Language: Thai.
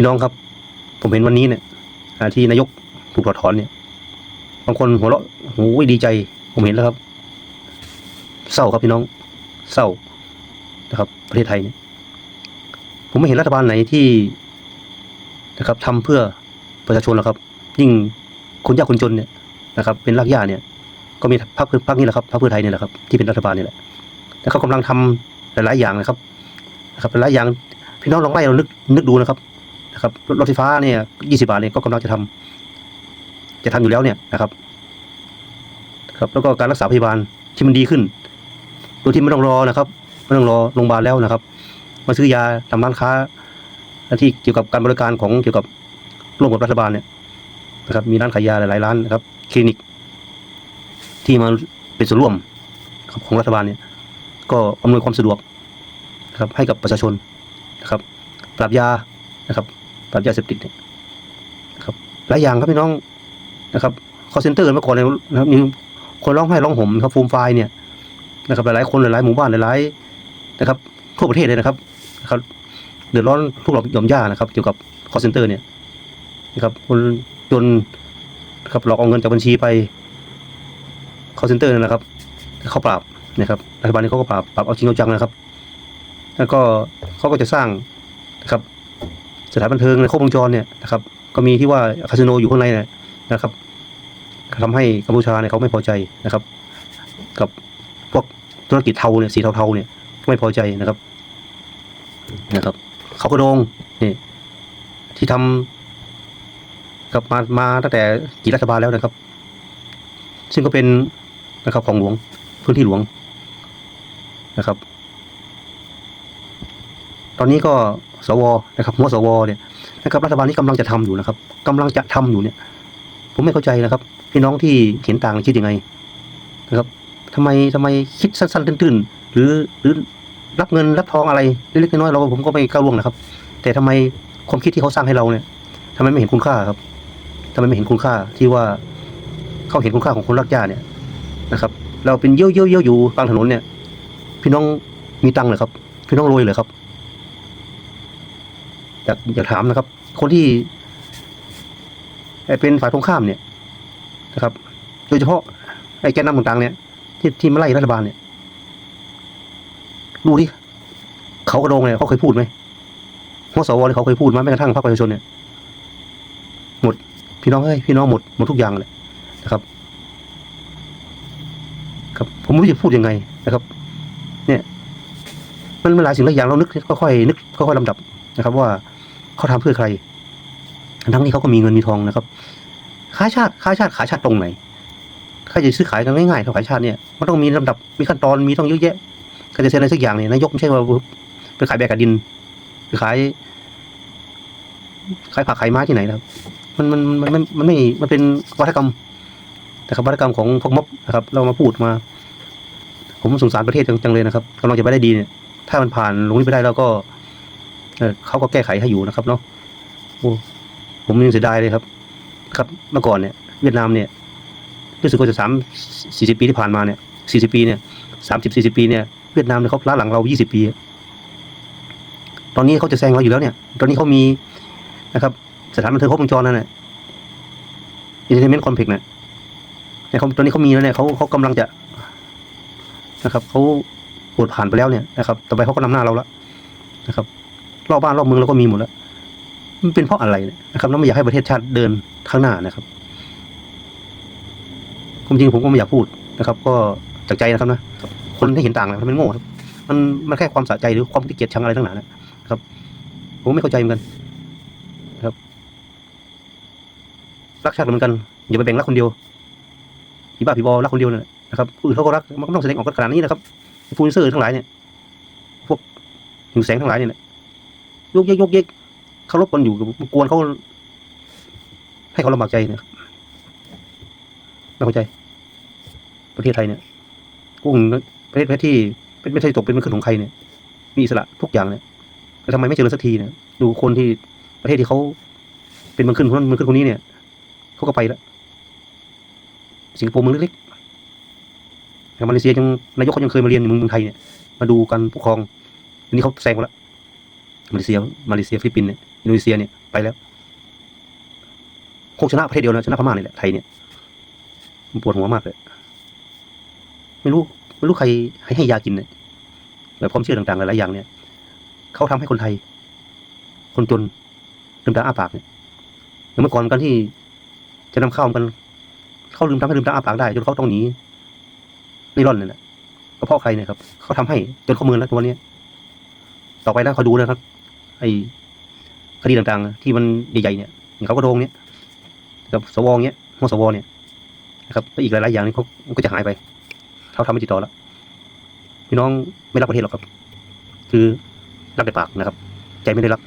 พี่น้องครับ ผมเห็นวันนี้เนี่ยที่นายกถูกถอดถอนเนี่ย บางคนหัวเราะโอ้ยดีใจ ผมเห็นแล้วครับ เศร้าครับพี่น้อง เศร้านะครับ ประเทศไทยเนี่ย ผมไม่เห็นรัฐบาลไหนที่นะครับทำเพื่อประชาชนหรอกครับ ยิ่งคนยากคนจนเนี่ยนะครับ เป็นรากหญ้าเนี่ย ก็มีพรรคพรรคนี้แหละครับพรรคเพื่อไทยเนี่ยแหละครับที่เป็นรัฐบาลนี่แหละแล้วเขากำลังทำหลายๆอย่างนะครับ นะครับหลายอย่างพี่น้องลองไล่เรานึกนึกดูนะครับ นะครับรถรถไฟฟ้าเนี่ยยี่สิบาทเนี่ยก็กำลังจะทำจะทำอยู่แล้วเนี่ยนะครับครับแล้วก็การรักษาพยาบาลที่มันดีขึ้นโดยที่ไม่ต้องรอนะครับไม่ต้องรอโรงพยาบาลแล้วนะครับ มาซื้อยาตามร้านค้าที่เกี่ยวกับการบริการของเกี่ยวกับร่วมกับรัฐบาลเนี่ยนะครับ มีร้านขายยาหลายร้านนะครับ คลินิก ที่มาเป็นส่วนร่วมของรัฐบาลเนี่ย ก็อำนวยความสะดวกนะครับ ให้กับประชาชนนะครับ ปราบยานะครับ ปราบยาเสพติดเนี่ยครับ หลายอย่างครับพี่น้องนะครับคอเซ็นเตอร์เมื่อก่อนเนี่ยนะครับมีคนร้องไห้ร้องห่มครับฟูมไฟล์เนี่ยนะครับหลายๆคนหลายๆหมู่บ้านหลายๆนะครับทั่วประเทศเลยนะครับนะครับเดือดร้อนทุกหลอกหย่อมย่านะครับ เกี่ยวกับคอเซ็นเตอร์เนี่ยนะครับคนจนนะครับหลอกเอาเงินจากบัญชีไปคอเซ็นเตอร์นั่นะครับ เขาปราบนะครับรัฐบาลนี้เขาก็ปราบปราบเอาจริงเอาจังนะครับ แล้วก็เขาก็จะสร้างนะครับ สถานบันเทิงในครบวงจรเนี่ยนะครับก็มีที่ว่าคาสิโนอยู่ข้างในเนี่ยนะครับทำให้กัมพูชาเนี่ยเขาไม่พอใจนะครับ กับพวกธุรกิจเทาเนี่ยสีเทาๆเนี่ยไม่พอใจนะครับนะครับ เขากระโดงนี่ที่ทำกับมามาตั้งแต่กี่รัฐบาลแล้วนะครับ ซึ่งก็เป็นนะครับของหลวงพื้นที่หลวงนะครับ ตอนนี้ก็ สวนะครับหัวสวเนี่ยนะครับรัฐบาลนี้กำลังจะทำอยู่นะครับกำลังจะทำอยู่เนี่ย ผมไม่เข้าใจนะครับ พี่น้องที่เห็นต่างคิดยังไงนะครับทำไมทำไมคิดสั้นๆตื้นๆหรือหรือรับเงินรับทองอะไรเล็กๆน้อยๆเราผมก็ไม่ก้าวล่วงนะครับ แต่ทำไมความคิดที่เขาสร้างให้เราเนี่ยทำไมไม่เห็นคุณค่าครับทำไมไม่เห็นคุณค่าที่ว่าเขาเห็นคุณค่าของคนรักญาติเนี่ยนะครับ เราเป็นเยี่ยวเยี่ยวเยี่ยวอยู่กลางถนนเนี่ย พี่น้องมีตังค์เหรอครับ พี่น้องรวยเหรอครับ อยากอยากถามนะครับ คนที่เป็นฝ่ายตรงข้ามเนี่ยนะครับ โดยเฉพาะไอ้แกนนำต่างๆเนี่ย ที่ที่มาไล่รัฐบาลเนี่ยดูดิเขากระโดงเนี่ยเขาเคยพูดไหมหัวสวเนี่ยเขาเคยพูดไหมแม้กระทั่งพรรคประชาชนเนี่ยหมดพี่น้องเอ้ยพี่น้องหมดหมดทุกอย่างเลยนะครับ ครับ ผมไม่รู้จะพูดยังไงนะครับ เนี่ย มันมันหลายสิ่งหลายอย่างเรานึกค่อยๆนึกค่อยๆลำดับนะครับ ว่า เขาทำเพื่อใคร ทั้งที่เขาก็มีเงินมีทองนะครับขายชาติขายชาติขายชาติตรงไหนใครจะซื้อขายกันง่ายๆเท่าขายชาติเนี่ยมันต้องมีลำดับมีขั้นตอนมีต้องเยอะแยะใครจะเซ็นอะไรสักอย่างเนี่ยนายกไม่ใช่ว่าไปขายแบกกระดินไปขายขายผักขายไม้ที่ไหนนะครับ มันมันมันมันมันไม่มันเป็นวัฒกรรมนะครับวัฒกรรมของพวกม็อบนะครับ เรามาพูดมา ผมสงสารประเทศจังจังเลยนะครับกำลังจะไปได้ดีเนี่ย ถ้ามันผ่านลงนี้ไปได้แล้วก็ เขาก็แก้ไขให้อยู่นะครับเนาะโอ้ผมยังเสียดายเลยครับ ครับเมื่อก่อนเนี่ยเวียดนามเนี่ยรู้สึกว่าจะสามสี่สิบปีที่ผ่านมาเนี่ยสี่สิบปีเนี่ยสามสิบสี่สิบปีเนี่ยเวียดนามเนี่ยเขาล้าหลังเรายี่สิบปี ตอนนี้เขาจะแซงเราอยู่แล้วเนี่ย ตอนนี้เขามีนะครับ สถานบันเทิงครบวงจรนั่นแหละอินเทอร์เน็ตคอมเพล็กซ์เนี่ยเนี่ยเขาตอนนี้เขามีแล้วเนี่ยเขาเขากำลังจะนะครับเขาปวดผ่านไปแล้วเนี่ยนะครับ ต่อไปเขาก็นำหน้าเราแล้วนะครับ รอบบ้านรอบเมืองเราก็มีหมดแล้ว มันเป็นเพราะอะไรนะครับแล้วไม่อยากให้ประเทศชาติเดินข้างหน้านะครับความจริงผมก็ไม่อยากพูดนะครับ ก็จากใจนะครับนะ คนที่เห็นต่างนะมันเป็นโง่ครับ มันมันแค่ความสะใจหรือความที่เกลียดชังอะไรทั้งนั้นนะครับ ผมไม่เข้าใจเหมือนกันนะครับ รักชาติเหมือนกันอย่าไปแบ่งรักคนเดียวผีบ้าผีบอรักคนเดียวนั่นแหละนะครับผู้อื่นเขาก็รักมันก็ต้องแสดงออกกันขนาดนี้นะครับฟูนเซอร์ทั้งหลายเนี่ย พวกหิวแสงทั้งหลายเนี่ย ยกเยกยกเยกเขารบกันอยู่กวนเขาให้เขาลำบากใจนะครับไม่เข้าใจ ประเทศไทยเนี่ยกุ้งประเทศที่เป็นไม่ใช่ตกเป็นมันขึ้นของใครเนี่ย มีอิสระทุกอย่างเนี่ยแต่ทำไมไม่เจริญสักทีเนี่ยดูคนที่ประเทศที่เขาเป็นมันขึ้นคนนั้นมันขึ้นคนนี้เนี่ยเขาก็ไปแล้วสิงคโปร์เมืองเล็กๆแต่มาเลเซียยังนายกเขายังเคยมาเรียนในเมืองไทยเนี่ย มาดูการปกครองอันนี้เขาแซงหมดแล้ว มาเลเซียมาเลเซียฟิลิปปินส์เนี่ยอินโดนีเซียเนี่ยไปแล้วคงชนะประเทศเดียวนะชนะพม่านี่แหละไทยเนี่ยมันปวดหัวมากเลยไม่รู้ไม่รู้ใครให้ให้ยากินเนี่ยแบบความเชื่อต่างๆหลายๆอย่างเนี่ยเขาทำให้คนไทย คนจนลืมตาอ้าปากเนี่ยอย่างเมื่อก่อนกันที่จะนำเข้ากันเขาลืมทำให้ลืมตาอ้าปากได้จนเขาต้องหนีนี่ร่อนเนี่ยนะก็เพราะใครเนี่ยครับเขาทำให้จนเขามือแล้วตัวเนี้ยต่อไปแล้วเขาดูนะครับ ไอ้คดีต่างๆ ที่มันใหญ่ๆเนี่ยเขาก็โดงเนี่ยกับสวเนี้ยหัวสวเนี่ยนะครับแล้วอีกหลายๆอย่างนี่เขาก็จะหายไปเขาทำไม่ติดต่อแล้วพี่น้องไม่รักประเทศหรอกครับ คือรักแต่ปากนะครับ ใจไม่ได้รัก